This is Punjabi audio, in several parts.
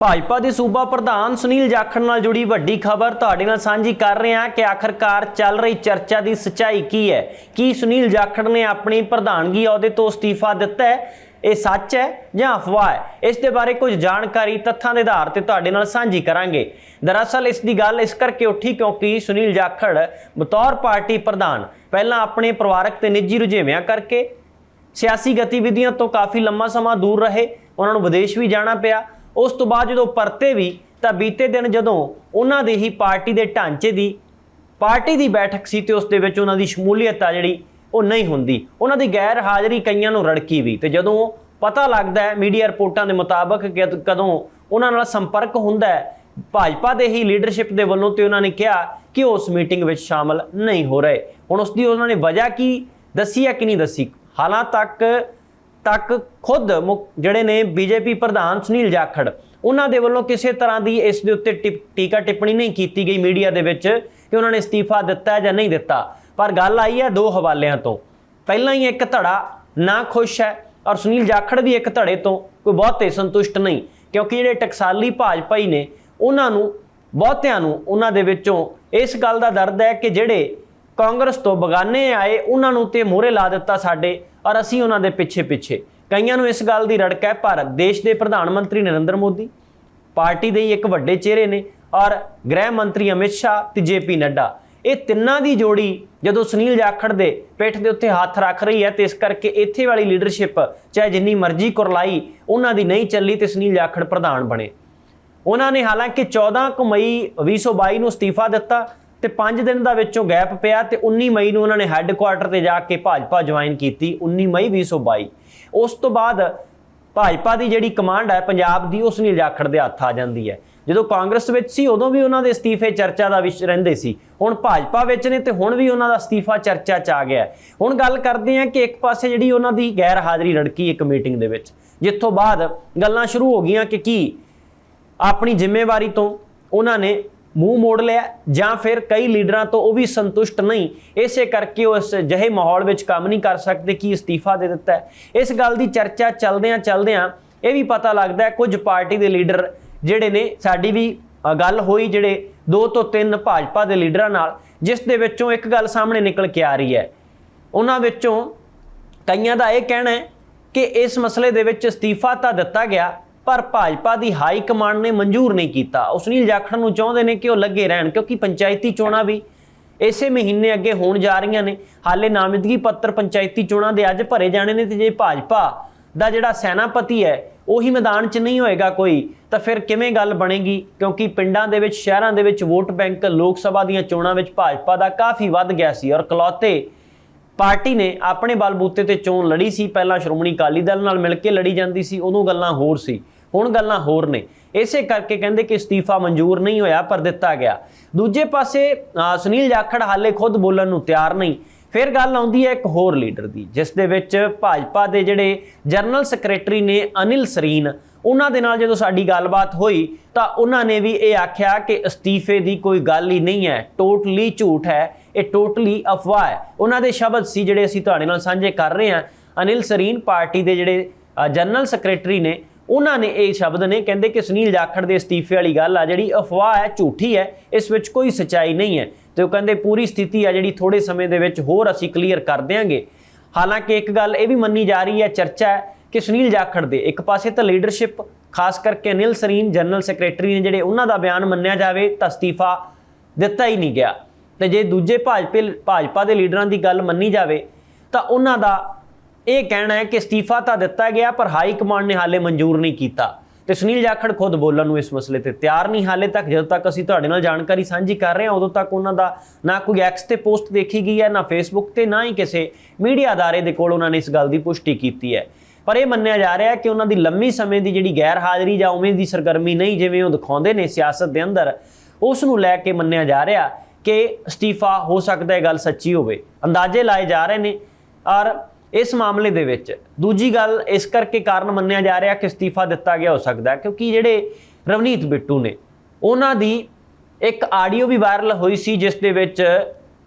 ਭਾਜਪਾ ਦੇ ਸੂਬਾ ਪ੍ਰਧਾਨ ਸੁਨੀਲ ਜਾਖੜ ਨਾਲ ਜੁੜੀ ਵੱਡੀ ਖਬਰ ਤੁਹਾਡੇ ਨਾਲ ਸਾਂਝੀ ਕਰ ਰਹੇ ਹਾਂ ਕਿ ਆਖਰਕਾਰ ਚੱਲ ਰਹੀ ਚਰਚਾ ਦੀ ਸਚਾਈ ਕੀ ਹੈ? ਕੀ ਸੁਨੀਲ ਜਾਖੜ ਨੇ ਆਪਣੀ ਪ੍ਰਧਾਨਗੀ ਅਹੁਦੇ ਤੋਂ ਅਸਤੀਫਾ ਦਿੱਤਾ ਹੈ? ਇਹ ਸੱਚ ਹੈ ਜਾਂ ਅਫਵਾਹ ਹੈ? ਇਸ ਦੇ ਬਾਰੇ ਕੁਝ ਜਾਣਕਾਰੀ ਤੱਥਾਂ ਦੇ ਆਧਾਰ ਤੇ ਤੁਹਾਡੇ ਨਾਲ ਸਾਂਝੀ ਕਰਾਂਗੇ। ਦਰਅਸਲ ਇਸ ਦੀ ਗੱਲ ਇਸ ਕਰਕੇ ਉੱਠੀ ਕਿਉਂਕਿ ਸੁਨੀਲ ਜਾਖੜ ਬਤੌਰ ਪਾਰਟੀ ਪ੍ਰਧਾਨ, ਪਹਿਲਾਂ ਆਪਣੇ ਪਰਿਵਾਰਕ ਤੇ ਨਿੱਜੀ ਰੁਝੇਵਿਆਂ ਕਰਕੇ ਸਿਆਸੀ ਗਤੀਵਿਧੀਆਂ ਤੋਂ ਕਾਫੀ ਲੰਮਾ ਸਮਾਂ ਦੂਰ ਰਹੇ, ਉਹਨਾਂ ਨੂੰ ਵਿਦੇਸ਼ ਵੀ ਜਾਣਾ ਪਿਆ। ਉਸ ਤੋਂ ਬਾਅਦ ਜਦੋਂ ਪਰਤੇ ਵੀ, ਤਾਂ ਬੀਤੇ ਦਿਨ ਜਦੋਂ ਉਹਨਾਂ ਦੇ ਹੀ ਪਾਰਟੀ ਦੇ ਢਾਂਚੇ ਦੀ, ਪਾਰਟੀ ਦੀ ਬੈਠਕ ਸੀ ਤੇ ਉਸ ਦੇ ਵਿੱਚ ਉਹਨਾਂ ਦੀ ਸ਼ਮੂਲੀਅਤ ਆ ਜਿਹੜੀ, ਉਹ ਨਹੀਂ ਹੁੰਦੀ। ਉਹਨਾਂ ਦੀ ਗੈਰ ਹਾਜ਼ਰੀ ਕਈਆਂ ਨੂੰ ਰੜਕੀ ਵੀ ਤੇ ਜਦੋਂ ਪਤਾ ਲੱਗਦਾ ਹੈ, ਮੀਡੀਆ ਰਿਪੋਰਟਾਂ ਦੇ ਮੁਤਾਬਕ ਕਿ ਕਦੋਂ ਉਹਨਾਂ ਨਾਲ ਸੰਪਰਕ ਹੁੰਦਾ ਹੈ, ਭਾਜਪਾ ਦੇ ਹੀ ਲੀਡਰਸ਼ਿਪ ਦੇ ਵੱਲੋਂ ਤੇ ਉਹਨਾਂ ਨੇ ਕਿਹਾ ਕਿ ਉਹ ਉਸ ਮੀਟਿੰਗ ਵਿੱਚ ਸ਼ਾਮਲ ਨਹੀਂ ਹੋ ਰਹੇ। ਹੁਣ ਉਸ ਦੀ ਉਹਨਾਂ ਨੇ ਵਜ੍ਹਾ ਕੀ ਦੱਸੀ ਹੈ ਕਿ ਨਹੀਂ ਦੱਸੀ? ਹਾਲਾਂ ਤੱਕ ਤੱਕ ਖੁਦ ਮੁੱਖ ਜਿਹੜੇ ਨੇ ਬੀਜੇਪੀ ਪ੍ਰਧਾਨ ਸੁਨੀਲ ਜਾਖੜ, ਉਹਨਾਂ ਦੇ ਵੱਲੋਂ ਕਿਸੇ ਤਰ੍ਹਾਂ ਦੀ ਇਸ ਦੇ ਉੱਤੇ ਟਿਪ- ਟੀਕਾ ਟਿੱਪਣੀ ਨਹੀਂ ਕੀਤੀ ਗਈ ਮੀਡੀਆ ਦੇ ਵਿੱਚ ਕਿ ਉਹਨਾਂ ਨੇ ਅਸਤੀਫਾ ਦਿੱਤਾ ਜਾਂ ਨਹੀਂ ਦਿੱਤਾ। ਪਰ ਗੱਲ ਆਈ ਹੈ ਦੋ ਹਵਾਲਿਆਂ ਤੋਂ। ਪਹਿਲਾਂ ਹੀ ਇੱਕ ਧੜਾ ਨਾ ਖੁਸ਼ ਹੈ ਔਰ ਸੁਨੀਲ ਜਾਖੜ ਵੀ ਇੱਕ ਧੜੇ ਤੋਂ ਕੋਈ ਬਹੁਤੇ ਸੰਤੁਸ਼ਟ ਨਹੀਂ, ਕਿਉਂਕਿ ਜਿਹੜੇ ਟਕਸਾਲੀ ਭਾਜਪਾਈ ਨੇ, ਉਹਨਾਂ ਨੂੰ, ਬਹੁਤਿਆਂ ਨੂੰ ਉਹਨਾਂ ਦੇ ਵਿੱਚੋਂ ਇਸ ਗੱਲ ਦਾ ਦਰਦ ਹੈ ਕਿ ਜਿਹੜੇ ਕਾਂਗਰਸ ਤੋਂ ਬਗਾਨੇ ਆਏ, ਉਹਨਾਂ ਨੂੰ ਤੇ ਮੋਹਰੇ ਲਾ ਦਿੱਤਾ ਸਾਡੇ ਔਰ ਅਸੀਂ ਉਹਨਾਂ ਦੇ ਪਿੱਛੇ ਪਿੱਛੇ। ਕਈਆਂ ਨੂੰ ਇਸ ਗੱਲ ਦੀ ਰੜਕ ਹੈ, ਭਾਰਤ ਦੇਸ਼ ਦੇ ਪ੍ਰਧਾਨ ਮੰਤਰੀ ਨਰਿੰਦਰ ਮੋਦੀ, ਪਾਰਟੀ ਦੇ ਹੀ ਇੱਕ ਵੱਡੇ ਚਿਹਰੇ ਨੇ ਔਰ ਗ੍ਰਹਿ ਮੰਤਰੀ ਅਮਿਤ ਸ਼ਾਹ ਤੇ ਜੇਪੀ ਨੱਡਾ। ਇਹ ਤਿੰਨਾਂ ਦੀ ਜੋੜੀ ਜਦੋਂ ਸੁਨੀਲ ਜਾਖੜ ਦੇ ਪਿੱਠ ਦੇ ਉੱਤੇ ਹੱਥ ਰੱਖ ਰਹੀ ਹੈ, ਤੇ ਇਸ ਕਰਕੇ ਇੱਥੇ ਵਾਲੀ ਲੀਡਰਸ਼ਿਪ, ਚਾਹੇ ਜਿੰਨੀ ਮਰਜ਼ੀ ਕੁਰਲਾਈ, ਉਹਨਾਂ ਦੀ ਨਹੀਂ ਚੱਲੀ ਤੇ ਸੁਨੀਲ ਜਾਖੜ ਪ੍ਰਧਾਨ ਬਣੇ। ਉਹਨਾਂ ਨੇ ਹਾਲਾਂਕਿ 14 ਕੁ ਮਈ 2022 ਨੂੰ ਅਸਤੀਫਾ ਦਿੱਤਾ ਤੇ 5 ਦਿਨ ਦਾ ਵਿੱਚੋਂ ਗੈਪ ਪਿਆ ਤੇ 19 ਮਈ ਨੂੰ ਉਹਨਾਂ ਨੇ ਹੈੱਡਕੁਆਰਟਰ ਤੇ ਜਾ ਕੇ ਭਾਜਪਾ ਜੁਆਇਨ ਕੀਤੀ 19 ਮਈ 2022 ਉਸ ਤੋਂ ਬਾਅਦ ਭਾਜਪਾ ਦੀ ਜਿਹੜੀ ਕਮਾਂਡ ਹੈ, ਪੰਜਾਬ ਦੀ, ਉਸ ਨੇ ਜਾਖੜ ਦੇ ਹੱਥ ਆ ਜਾਂਦੀ ਹੈ। ਜਦੋਂ ਕਾਂਗਰਸ ਵਿੱਚ ਸੀ, ਉਦੋਂ ਵੀ ਉਹਨਾਂ ਦੇ ਅਸਤੀਫੇ ਚਰਚਾ ਦਾ ਵਿਸ਼ੇ ਰਹਿੰਦੇ ਸੀ। ਹੁਣ ਭਾਜਪਾ ਵਿੱਚ ਨੇ ਤੇ ਹੁਣ ਵੀ ਉਹਨਾਂ ਦਾ ਅਸਤੀਫਾ ਚਰਚਾ 'ਚ ਆ ਗਿਆ ਹੁਣ ਗੱਲ ਕਰਦੇ ਹਾਂ ਕਿ ਇੱਕ ਪਾਸੇ ਜਿਹੜੀ ਉਹਨਾਂ ਦੀ ਗੈਰ ਹਾਜ਼ਰੀ ਲੜਕੀ ਇੱਕ ਮੀਟਿੰਗ ਦੇ ਵਿੱਚ, ਜਿੱਥੋਂ ਬਾਅਦ ਗੱਲਾਂ ਸ਼ੁਰੂ ਹੋ ਗਈਆਂ ਕਿ ਕੀ ਆਪਣੀ ਜ਼ਿੰਮੇਵਾਰੀ ਤੋਂ ਉਹਨਾਂ ਨੇ ਮੂੰਹ ਮੋੜ ਲਿਆ ਜਾਂ ਫਿਰ ਕਈ ਲੀਡਰਾਂ ਤੋਂ ਉਹ ਵੀ ਸੰਤੁਸ਼ਟ ਨਹੀਂ। ਇਸੇ ਕਰਕੇ ਉਹ ਇਸ ਜਿਹੇ ਮਾਹੌਲ ਵਿੱਚ ਕੰਮ ਨਹੀਂ ਕਰ ਸਕਦੇ ਕਿ ਅਸਤੀਫਾ ਦੇ ਦਿੱਤਾ ਹੈ। ਇਸ ਗੱਲ ਦੀ ਚਰਚਾ ਚਲਦਿਆਂ ਚਲਦਿਆਂ ਇਹ ਵੀ ਪਤਾ ਲੱਗਦਾ ਹੈ ਕੁਝ ਪਾਰਟੀ ਦੇ ਲੀਡਰ ਜਿਹੜੇ ਨੇ ਸਾਡੀ ਵੀ ਗੱਲ ਹੋਈ ਜਿਹੜੇ ਦੋ ਤੋਂ ਤਿੰਨ ਭਾਜਪਾ ਦੇ ਲੀਡਰਾਂ ਨਾਲ, ਜਿਸ ਦੇ ਵਿੱਚੋਂ ਇੱਕ ਗੱਲ ਸਾਹਮਣੇ ਨਿਕਲ ਕੇ ਆ ਰਹੀ ਹੈ। ਉਹਨਾਂ ਵਿੱਚੋਂ ਕਈਆਂ ਦਾ ਇਹ ਕਹਿਣਾ ਹੈ ਕਿ ਇਸ ਮਸਲੇ ਦੇ ਵਿੱਚ ਅਸਤੀਫਾ ਤਾਂ ਦਿੱਤਾ ਗਿਆ ਪਰ ਭਾਜਪਾ ਦੀ ਹਾਈ ਕਮਾਂਡ ਨੇ ਮਨਜ਼ੂਰ ਨਹੀਂ ਕੀਤਾ। ਉਹ ਸੁਨੀਲ ਜਾਖੜ ਨੂੰ ਚਾਹੁੰਦੇ ਨੇ ਕਿ ਉਹ ਲੱਗੇ ਰਹਿਣ, ਕਿਉਂਕਿ ਪੰਚਾਇਤੀ ਚੋਣਾਂ ਵੀ ਇਸੇ ਮਹੀਨੇ ਅੱਗੇ ਹੋਣ ਜਾ ਰਹੀਆਂ ਨੇ। ਹਾਲੇ ਨਾਮਜ਼ਦਗੀ ਪੱਤਰ ਪੰਚਾਇਤੀ ਚੋਣਾਂ ਦੇ ਅੱਜ ਭਰੇ ਜਾਣੇ ਨੇ ਤੇ ਜੇ ਭਾਜਪਾ ਦਾ ਜਿਹੜਾ ਸੈਨਾਪਤੀ ਹੈ, ਉਹੀ ਮੈਦਾਨ 'ਚ ਨਹੀਂ ਹੋਏਗਾ ਕੋਈ, ਤਾਂ ਫਿਰ ਕਿਵੇਂ ਗੱਲ ਬਣੇਗੀ? ਕਿਉਂਕਿ ਪਿੰਡਾਂ ਦੇ ਵਿੱਚ, ਸ਼ਹਿਰਾਂ ਦੇ ਵਿੱਚ ਵੋਟ ਬੈਂਕ ਲੋਕ ਸਭਾ ਦੀਆਂ ਚੋਣਾਂ ਵਿੱਚ ਭਾਜਪਾ ਦਾ ਕਾਫੀ ਵੱਧ ਗਿਆ ਸੀ ਔਰ ਕਲੌਤੇ ਪਾਰਟੀ ਨੇ ਆਪਣੇ ਬਲਬੂਤੇ ਤੇ ਚੋਣ ਲੜੀ ਸੀ। ਪਹਿਲਾਂ ਸ਼੍ਰੋਮਣੀ ਅਕਾਲੀ ਦਲ ਨਾਲ ਮਿਲ ਕੇ ਲੜੀ ਜਾਂਦੀ ਸੀ ਉਦੋਂ ਗੱਲਾਂ ਹੋਰ ਸੀ। ਹੁਣ ਗੱਲਾਂ ਹੋਰ ਨੇ। ਇਸੇ ਕਰਕੇ ਕਹਿੰਦੇ ਕਿ ਅਸਤੀਫਾ ਮਨਜ਼ੂਰ ਨਹੀਂ ਹੋਇਆ, ਪਰ ਦਿੱਤਾ ਗਿਆ। ਦੂਜੇ ਪਾਸੇ ਸੁਨੀਲ ਜਾਖੜ ਹਾਲੇ ਖੁਦ ਬੋਲਣ ਨੂੰ ਤਿਆਰ ਨਹੀਂ। ਫਿਰ ਗੱਲ ਆਉਂਦੀ ਹੈ ਇੱਕ ਹੋਰ ਲੀਡਰ ਦੀ, ਜਿਸ ਦੇ ਵਿੱਚ ਭਾਜਪਾ ਦੇ ਜਿਹੜੇ ਜਨਰਲ ਸੈਕਟਰੀ ਨੇ ਅਨਿਲ ਸਰੀਨ, ਉਹਨਾਂ ਦੇ ਨਾਲ ਜਦੋਂ ਸਾਡੀ ਗੱਲਬਾਤ ਹੋਈ, ਤਾਂ ਉਹਨਾਂ ਨੇ ਵੀ ਇਹ ਆਖਿਆ ਕਿ ਅਸਤੀਫੇ ਦੀ ਕੋਈ ਗੱਲ ਹੀ ਨਹੀਂ ਹੈ। ਟੋਟਲੀ ਝੂਠ ਹੈ, ਇਹ ਟੋਟਲੀ ਅਫਵਾਹ ਹੈ। ਉਹਨਾਂ ਦੇ ਸ਼ਬਦ ਸੀ ਜਿਹੜੇ ਅਸੀਂ ਤੁਹਾਡੇ ਨਾਲ ਸਾਂਝੇ ਕਰ ਰਹੇ ਹਾਂ। ਅਨਿਲ ਸਰੀਨ ਪਾਰਟੀ ਦੇ ਜਿਹੜੇ ਜਨਰਲ ਸੈਕਟਰੀ ਨੇ ਉਹਨਾਂ ਨੇ ਇਹ ਸ਼ਬਦ ਨੇ ਕਹਿੰਦੇ ਕਿ ਸੁਨੀਲ ਜਾਖੜ ਦੇ ਅਸਤੀਫੇ ਵਾਲੀ ਗੱਲ ਆ, ਜਿਹੜੀ ਅਫਵਾਹ ਹੈ, ਝੂਠੀ ਹੈ, ਇਸ ਵਿੱਚ ਕੋਈ ਸਚਾਈ ਨਹੀਂ ਹੈ। ਤੇ ਉਹ ਕਹਿੰਦੇ ਪੂਰੀ ਸਥਿਤੀ ਆ, ਜਿਹੜੀ ਥੋੜੇ ਸਮੇਂ ਦੇ ਵਿੱਚ ਹੋਰ ਅਸੀਂ ਕਲੀਅਰ ਕਰ ਦਿਆਂਗੇ। ਹਾਲਾਂਕਿ ਇੱਕ ਗੱਲ ਇਹ ਵੀ ਮੰਨੀ ਜਾ ਰਹੀ ਹੈ, ਚਰਚਾ ਹੈ ਕਿ ਸੁਨੀਲ ਜਾਖੜ ਦੇ ਇੱਕ ਪਾਸੇ ਤਾਂ ਲੀਡਰਸ਼ਿਪ ਖਾਸ ਕਰਕੇ ਅਨਿਲ ਸਰੀਨ ਜਨਰਲ ਸੈਕਟਰੀ ਨੇ ਜਿਹੜੇ ਉਹਨਾਂ ਦਾ ਬਿਆਨ ਮੰਨਿਆ ਜਾਵੇ, ਤਾਂ ਅਸਤੀਫਾ ਦਿੱਤਾ ਹੀ ਨਹੀਂ ਗਿਆ। ਤੇ ਜੇ ਦੂਜੇ ਭਾਜਪਾ ਭਾਜਪਾ ਦੇ ਲੀਡਰਾਂ ਦੀ ਗੱਲ ਮੰਨੀ ਜਾਵੇ, ਤਾਂ ਉਹਨਾਂ ਦਾ ਇਹ ਕਹਿਣਾ ਹੈ ਕਿ ਅਸਤੀਫਾ ਤਾਂ ਦਿੱਤਾ ਗਿਆ, ਪਰ ਹਾਈ ਕਮਾਂਡ ਨੇ ਹਾਲੇ ਮਨਜ਼ੂਰ ਨਹੀਂ ਕੀਤਾ। ਤੇ ਸੁਨੀਲ ਜਾਖੜ ਖੁਦ ਬੋਲਣ ਨੂੰ ਇਸ ਮਸਲੇ ਤੇ ਤਿਆਰ ਨਹੀਂ, ਹਾਲੇ ਤੱਕ ਜਦੋਂ ਤੱਕ ਅਸੀਂ ਤੁਹਾਡੇ ਨਾਲ ਜਾਣਕਾਰੀ ਸਾਂਝੀ ਕਰ ਰਹੇ ਹਾਂ, ਉਦੋਂ ਤੱਕ ਉਹਨਾਂ ਦਾ ਨਾ ਕੋਈ ਐਕਸ ਤੇ ਪੋਸਟ ਦੇਖੀ ਗਈ ਹੈ, ਨਾ ਫੇਸਬੁੱਕ ਤੇ, ਨਾ ਹੀ ਕਿਸੇ ਮੀਡੀਆ ਅਦਾਰੇ ਦੇ ਕੋਲ ਉਹਨਾਂ ਨੇ ਇਸ ਗੱਲ ਦੀ ਪੁਸ਼ਟੀ ਕੀਤੀ ਹੈ। ਪਰ ਇਹ ਮੰਨਿਆ ਜਾ ਰਿਹਾ ਹੈ ਕਿ ਉਹਨਾਂ ਦੀ ਲੰਮੀ ਸਮੇਂ ਦੀ ਜਿਹੜੀ ਗੈਰ ਹਾਜ਼ਰੀ ਜਾਂ ਉਵੇਂ ਦੀ ਸਰਗਰਮੀ ਨਹੀਂ, ਜਿਵੇਂ ਉਹ ਦਿਖਾਉਂਦੇ ਨੇ ਸਿਆਸਤ ਦੇ ਅੰਦਰ, ਉਸ ਨੂੰ ਲੈ ਕੇ ਮੰਨਿਆ ਜਾ ਰਿਹਾ ਕਿ ਅਸਤੀਫਾ ਹੋ ਸਕਦਾ ਹੈ ਗੱਲ ਸੱਚੀ ਹੋਵੇ। ਅੰਦਾਜ਼ੇ ਲਾਏ ਜਾ ਰਹੇ ਨੇ। ਔਰ ਇਸ ਮਾਮਲੇ ਦੇ ਵਿੱਚ ਦੂਜੀ ਗੱਲ ਇਸ ਕਰਕੇ ਕਾਰਨ ਮੰਨਿਆ ਜਾ ਰਿਹਾ ਕਿ ਅਸਤੀਫਾ ਦਿੱਤਾ ਗਿਆ ਹੋ ਸਕਦਾ ਕਿਉਂਕਿ ਜਿਹੜੇ ਰਵਨੀਤ ਬਿੱਟੂ ਨੇ, ਉਹਨਾਂ ਦੀ ਇੱਕ ਆਡੀਓ ਵੀ ਵਾਇਰਲ ਹੋਈ ਸੀ, ਜਿਸ ਦੇ ਵਿੱਚ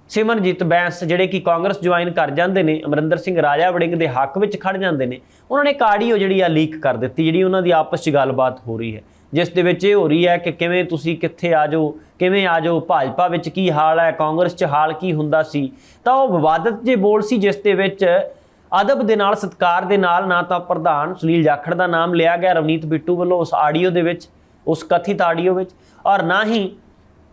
ਸਿਮਰਜੀਤ ਬੈਂਸ ਜਿਹੜੇ ਕਿ ਕਾਂਗਰਸ ਜੁਆਇਨ ਕਰ ਜਾਂਦੇ ਨੇ, ਅਮਰਿੰਦਰ ਸਿੰਘ ਰਾਜਾ ਵੜਿੰਗ ਦੇ ਹੱਕ ਵਿੱਚ ਖੜ ਜਾਂਦੇ ਨੇ, ਉਹਨਾਂ ਨੇ ਇੱਕ ਆਡੀਓ ਜਿਹੜੀ ਆ ਲੀਕ ਕਰ ਦਿੱਤੀ, ਜਿਹੜੀ ਉਹਨਾਂ ਦੀ ਆਪਸ 'ਚ ਗੱਲਬਾਤ ਹੋ ਰਹੀ ਹੈ। ਜਿਸ ਦੇ ਵਿੱਚ ਇਹ ਹੋ ਰਹੀ ਹੈ ਕਿ ਕਿਵੇਂ ਤੁਸੀਂ ਕਿੱਥੇ ਆ ਜਾਓ, ਕਿਵੇਂ ਆ ਜਾਓ, ਭਾਜਪਾ ਵਿੱਚ ਕੀ ਹਾਲ ਹੈ, ਕਾਂਗਰਸ 'ਚ ਹਾਲ ਕੀ ਹੁੰਦਾ ਸੀ? ਤਾਂ ਉਹ ਵਿਵਾਦਤ ਜੇ ਬੋਲ ਸੀ, ਜਿਸ ਦੇ ਵਿੱਚ ਅਦਬ ਦੇ ਨਾਲ, ਸਤਕਾਰ ਦੇ ਨਾਲ ਨਾ ਤਾਂ ਪ੍ਰਧਾਨ ਸੁਨੀਲ ਜਾਖੜ ਦਾ ਨਾਮ ਲਿਆ ਗਿਆ। ਰਵਨੀਤ ਬਿੱਟੂ ਵੱਲੋਂ ਉਸ ਆਡੀਓ ਦੇ ਵਿੱਚ, ਉਸ ਕਥਿਤ ਆਡੀਓ ਵਿੱਚ ਔਰ ਨਾ ਹੀ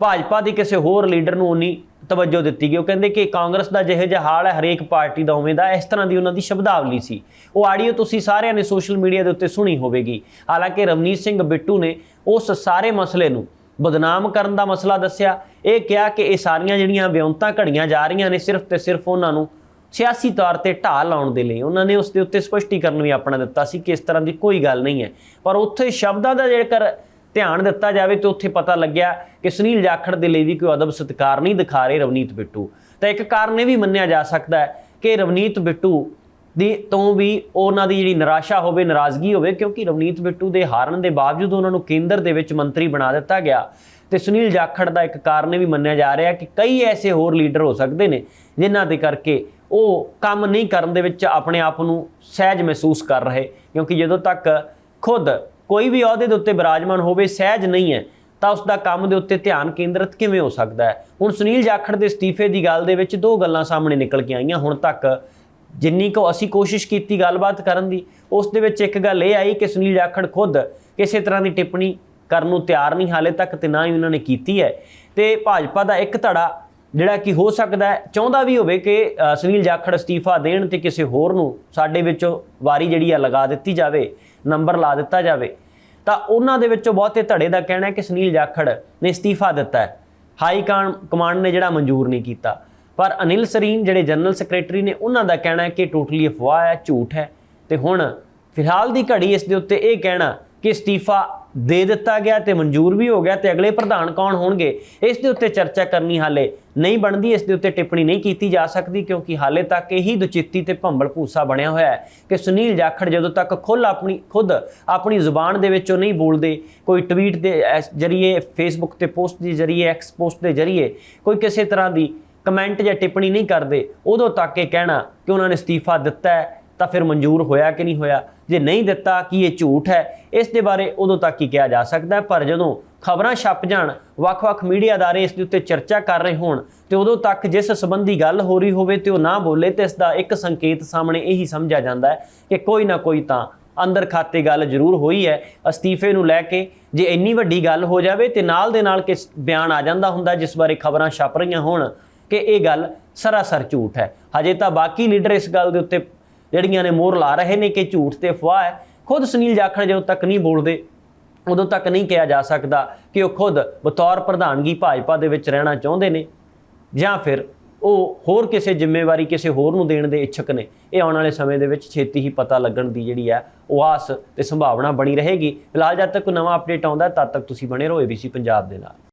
ਭਾਜਪਾ ਦੀ ਕਿਸੇ ਹੋਰ ਲੀਡਰ ਨੂੰ ਉਨੀ ਤਵੱਜੋ ਦਿੱਤੀ ਗਈ। ਉਹ ਕਹਿੰਦੇ ਕਿ ਕਾਂਗਰਸ ਦਾ ਜਿਹੇ ਜਿਹਾ ਹਾਲ ਹੈ, ਹਰੇਕ ਪਾਰਟੀ ਦਾ ਉਵੇਂ ਦਾ, ਇਸ ਤਰ੍ਹਾਂ ਦੀ ਉਹਨਾਂ ਦੀ ਸ਼ਬਦਾਵਲੀ ਸੀ। ਉਹ ਆਡੀਓ ਤੁਸੀਂ ਸਾਰਿਆਂ ਨੇ ਸੋਸ਼ਲ ਮੀਡੀਆ ਦੇ ਉੱਤੇ ਸੁਣੀ ਹੋਵੇਗੀ। ਹਾਲਾਂਕਿ ਰਵਨੀਤ ਸਿੰਘ ਬਿੱਟੂ ਨੇ ਉਸ ਸਾਰੇ ਮਸਲੇ ਨੂੰ ਬਦਨਾਮ ਕਰਨ ਦਾ ਮਸਲਾ ਦੱਸਿਆ। ਇਹ ਕਿਹਾ ਕਿ ਇਹ ਸਾਰੀਆਂ ਜਿਹੜੀਆਂ ਵਿਉਂਤਾਂ ਘੜੀਆਂ ਜਾ ਰਹੀਆਂ ਨੇ, ਸਿਰਫ ਤੇ ਸਿਰਫ ਉਹਨਾਂ ਨੂੰ ਸਿਆਸੀ ਤੌਰ ਤੇ ਢਾਹ ਲਾਉਣ ਦੇ ਲਈ ਉਹਨਾਂ ਨੇ ਉਸ ਦੇ ਉੱਤੇ ਸਪਸ਼ਟੀਕਰਨ ਵੀ ਆਪਣਾ ਦਿੱਤਾ ਸੀ ਕਿ ਇਸ ਤਰ੍ਹਾਂ ਦੀ ਕੋਈ ਗੱਲ ਨਹੀਂ ਹੈ। ਪਰ ਉੱਥੇ ਸ਼ਬਦਾਂ ਦਾ ਜੇਕਰ ਧਿਆਨ ਦਿੱਤਾ ਜਾਵੇ ਤੇ ਉੱਥੇ ਪਤਾ ਲੱਗਿਆ ਕਿ ਸੁਨੀਲ ਜਾਖੜ ਦੇ ਲਈ ਵੀ ਕੋਈ ਅਦਬ ਸਤਿਕਾਰ ਨਹੀਂ ਦਿਖਾ ਰਹੇ ਰਵਨੀਤ ਬਿੱਟੂ। ਤਾਂ ਇੱਕ ਕਾਰਨ ਇਹ ਵੀ ਮੰਨਿਆ ਜਾ ਸਕਦਾ ਹੈ ਕਿ ਰਵਨੀਤ ਬਿੱਟੂ ਦੀ ਤੋਂ ਵੀ ਉਹਨਾਂ ਦੀ ਜਿਹੜੀ ਨਿਰਾਸ਼ਾ ਹੋਵੇ, ਨਾਰਾਜ਼ਗੀ ਹੋਵੇ, ਕਿਉਂਕਿ ਰਵਨੀਤ ਬਿੱਟੂ ਦੇ ਹਾਰਨ ਦੇ ਬਾਵਜੂਦ ਉਹਨਾਂ ਨੂੰ ਕੇਂਦਰ ਦੇ ਵਿੱਚ ਮੰਤਰੀ ਬਣਾ ਦਿੱਤਾ ਗਿਆ। ਤੇ ਸੁਨੀਲ ਜਾਖੜ ਦਾ ਇੱਕ ਕਾਰਨ ਇਹ ਵੀ ਮੰਨਿਆ ਜਾ ਰਿਹਾ ਕਿ ਕਈ ਐਸੇ ਹੋਰ ਲੀਡਰ ਹੋ ਸਕਦੇ ਨੇ ਜਿਨ੍ਹਾਂ ਦੇ ਕਰਕੇ ਉਹ ਕੰਮ ਨਹੀਂ ਕਰਨ ਦੇ ਵਿੱਚ ਆਪਣੇ ਆਪ ਨੂੰ ਸਹਿਜ ਮਹਿਸੂਸ ਕਰ ਰਹੇ, ਕਿਉਂਕਿ ਜਦੋਂ ਤੱਕ ਖੁਦ ਕੋਈ ਵੀ ਅਹੁਦੇ ਦੇ ਉੱਤੇ ਬਿਰਾਜਮਾਨ ਹੋਵੇ, ਸਹਿਜ ਨਹੀਂ ਹੈ, ਤਾਂ ਉਸ ਦਾ ਕੰਮ ਦੇ ਉੱਤੇ ਧਿਆਨ ਕੇਂਦਰਿਤ ਕਿਵੇਂ ਹੋ ਸਕਦਾ ਹੈ? ਹੁਣ ਸੁਨੀਲ ਜਾਖੜ ਦੇ ਅਸਤੀਫੇ ਦੀ ਗੱਲ ਦੇ ਵਿੱਚ ਦੋ ਗੱਲਾਂ ਸਾਹਮਣੇ ਨਿਕਲ ਕੇ ਆਈਆਂ, ਹੁਣ ਤੱਕ ਜਿੰਨੀ ਕੁ ਅਸੀਂ ਕੋਸ਼ਿਸ਼ ਕੀਤੀ ਗੱਲਬਾਤ ਕਰਨ ਦੀ, ਉਸ ਦੇ ਵਿੱਚ ਇੱਕ ਗੱਲ ਇਹ ਆਈ ਕਿ ਸੁਨੀਲ ਜਾਖੜ ਖੁਦ ਕਿਸੇ ਤਰ੍ਹਾਂ ਦੀ ਟਿੱਪਣੀ ਕਰਨ ਨੂੰ ਤਿਆਰ ਨਹੀਂ, ਹਾਲੇ ਤੱਕ ਤੇ ਨਾ ਹੀ ਉਹਨਾਂ ਨੇ ਕੀਤੀ ਹੈ। ਤੇ ਭਾਜਪਾ ਦਾ ਇੱਕ ਧੜਾ ਜਿਹੜਾ ਕਿ ਹੋ ਸਕਦਾ ਚਾਹੁੰਦਾ ਵੀ ਹੋਵੇ ਕਿ ਸੁਨੀਲ ਜਾਖੜ ਅਸਤੀਫਾ ਦੇਣ ਤੇ ਕਿਸੇ ਹੋਰ ਨੂੰ ਸਾਡੇ ਵਿੱਚੋਂ ਵਾਰੀ ਜਿਹੜੀ ਆ ਲਗਾ ਦਿੱਤੀ ਜਾਵੇ, ਨੰਬਰ ਲਾ ਦਿੱਤਾ ਜਾਵੇ, ਤਾਂ ਉਹਨਾਂ ਦੇ ਵਿੱਚੋਂ ਬਹੁਤੇ ਧੜੇ ਦਾ ਕਹਿਣਾ ਹੈ ਕਿ ਸੁਨੀਲ ਜਾਖੜ ਨੇ ਅਸਤੀਫਾ ਦਿੱਤਾ ਹੈ। ਹਾਈ ਕਾਮ- ਕਮਾਂਡ ਨੇ ਜਿਹੜਾ ਮਨਜ਼ੂਰ ਨਹੀਂ ਕੀਤਾ। ਪਰ ਅਨਿਲ ਸਰੀਨ ਜਿਹੜੇ ਜਨਰਲ ਸੈਕਟਰੀ ਨੇ, ਉਹਨਾਂ ਦਾ ਕਹਿਣਾ ਹੈ ਕਿ ਟੋਟਲੀ ਅਫਵਾਹ ਹੈ, ਝੂਠ ਹੈ। ਤੇ ਹੁਣ ਫਿਲਹਾਲ ਦੀ ਘੜੀ ਇਸ ਦੇ ਉੱਤੇ ਇਹ ਕਹਿਣਾ ਕਿ ਅਸਤੀਫਾ ਦੇ ਦਿੱਤਾ ਗਿਆ ਤੇ ਮਨਜ਼ੂਰ ਵੀ ਹੋ ਗਿਆ ਤੇ ਅਗਲੇ ਪ੍ਰਧਾਨ ਕੌਣ ਹੋਣਗੇ? ਇਸ ਦੇ ਉੱਤੇ ਚਰਚਾ ਕਰਨੀ ਹਾਲੇ ਨਹੀਂ ਬਣਦੀ, ਇਸ ਦੇ ਉੱਤੇ ਟਿੱਪਣੀ ਨਹੀਂ ਕੀਤੀ ਜਾ ਸਕਦੀ ਕਿਉਂਕਿ ਹਾਲੇ ਤੱਕ ਇਹੀ ਦੁਚਿੱਤੀ ਤੇ ਭੰਬਲ ਭੂਸਾ ਬਣਿਆ ਹੋਇਆ ਹੈ ਕਿ ਸੁਨੀਲ ਜਾਖੜ ਜਦੋਂ ਤੱਕ ਖੁੱਲ ਆਪਣੀ ਖੁਦ ਆਪਣੀ ਜ਼ੁਬਾਨ ਦੇ ਵਿੱਚੋਂ ਨਹੀਂ ਬੋਲਦੇ, ਕੋਈ ਟਵੀਟ ਦੇ ਐਸ- ਜਰੀਏ ਫੇਸਬੁੱਕ ਤੇ ਪੋਸਟ ਦੇ ਜਰੀਏ ਐਕਸ ਪੋਸਟ ਦੇ ਜਰੀਏ, ਕੋਈ ਕਿਸੇ ਤਰ੍ਹਾਂ ਦੀ ਕਮੈਂਟ ਜਾਂ ਟਿੱਪਣੀ ਨਹੀਂ ਕਰਦੇ, ਉਦੋਂ ਤੱਕ ਇਹ ਕਹਿਣਾ ਕਿ ਉਹਨਾਂ ਨੇ ਅਸਤੀਫਾ ਦਿੱਤਾ ਹੈ। ਤਾਂ ਫਿਰ ਮਨਜ਼ੂਰ ਹੋਇਆ ਕਿ ਨਹੀਂ ਹੋਇਆ? ਜੇ ਨਹੀਂ ਦਿੱਤਾ, ਕਿ ਇਹ ਝੂਠ ਹੈ? ਇਸ ਦੇ ਬਾਰੇ ਉਦੋਂ ਤੱਕ ਹੀ ਕਿਹਾ ਜਾ ਸਕਦਾ ਹੈ? ਪਰ ਜਦੋਂ ਖਬਰਾਂ ਛਪ ਜਾਣ, ਵੱਖ-ਵੱਖ ਮੀਡੀਆ ਅਦਾਰੇ ਇਸ ਦੇ ਉੱਤੇ ਚਰਚਾ ਕਰ ਰਹੇ ਹੋਣ, ਤੇ ਉਦੋਂ ਤੱਕ ਜਿਸ ਸੰਬੰਧੀ ਗੱਲ ਹੋ ਰਹੀ ਹੋਵੇ ਤੇ ਉਹ ਨਾ ਬੋਲੇ, ਤੇ ਇਸ ਦਾ ਇੱਕ ਸੰਕੇਤ ਸਾਹਮਣੇ ਇਹੀ ਸਮਝਿਆ ਜਾਂਦਾ ਹੈ ਕਿ ਕੋਈ ਨਾ ਕੋਈ ਤਾਂ ਅੰਦਰ ਖਾਤੇ ਗੱਲ ਜ਼ਰੂਰ ਹੋਈ ਹੈ। ਅਸਤੀਫੇ ਨੂੰ ਲੈ ਕੇ ਜੇ ਇੰਨੀ ਵੱਡੀ ਗੱਲ ਹੋ ਜਾਵੇ ਤੇ ਨਾਲ ਦੇ ਨਾਲ ਕਿਸ ਬਿਆਨ ਆ ਜਾਂਦਾ ਹੁੰਦਾ ਜਿਸ ਬਾਰੇ ਖਬਰਾਂ ਛਪ ਰਹੀਆਂ ਹੋਣ ਕਿ ਇਹ ਗੱਲ ਸਰਾਸਰ ਝੂਠ ਹੈ। ਹਜੇ ਤਾਂ ਬਾਕੀ ਲੀਡਰ ਇਸ ਗੱਲ ਦੇ ਉੱਤੇ ਜਿਹੜੀਆਂ ਨੇ ਮੋਹਰ ਲਾ ਰਹੇ ਨੇ ਕਿ ਝੂਠ ਤੇ ਅਫਵਾਹ ਹੈ, ਖੁਦ ਸੁਨੀਲ ਜਾਖੜ ਜਦੋਂ ਤੱਕ ਨਹੀਂ ਬੋਲਦੇ, ਉਦੋਂ ਤੱਕ ਨਹੀਂ ਕਿਹਾ ਜਾ ਸਕਦਾ ਕਿ ਉਹ ਖੁਦ ਬਤੌਰ ਪ੍ਰਧਾਨਗੀ ਭਾਜਪਾ ਦੇ ਵਿੱਚ ਰਹਿਣਾ ਚਾਹੁੰਦੇ ਨੇ ਜਾਂ ਫਿਰ ਉਹ ਹੋਰ ਕਿਸੇ ਜ਼ਿੰਮੇਵਾਰੀ ਕਿਸੇ ਹੋਰ ਨੂੰ ਦੇਣ ਦੇ ਇੱਛਕ ਨੇ। ਇਹ ਆਉਣ ਵਾਲੇ ਸਮੇਂ ਦੇ ਵਿੱਚ ਛੇਤੀ ਹੀ ਪਤਾ ਲੱਗਣ ਦੀ ਜਿਹੜੀ ਹੈ ਉਹ ਆਸ ਤੇ ਸੰਭਾਵਨਾ ਬਣੀ ਰਹੇਗੀ। ਫਿਲਹਾਲ ਜਦ ਤੱਕ ਕੋਈ ਨਵਾਂ ਅਪਡੇਟ ਆਉਂਦਾ, ਤਦ ਤੱਕ ਤੁਸੀਂ ਬਣੇ ਰਹੋ ABC ਪੰਜਾਬ ਦੇ ਨਾਲ।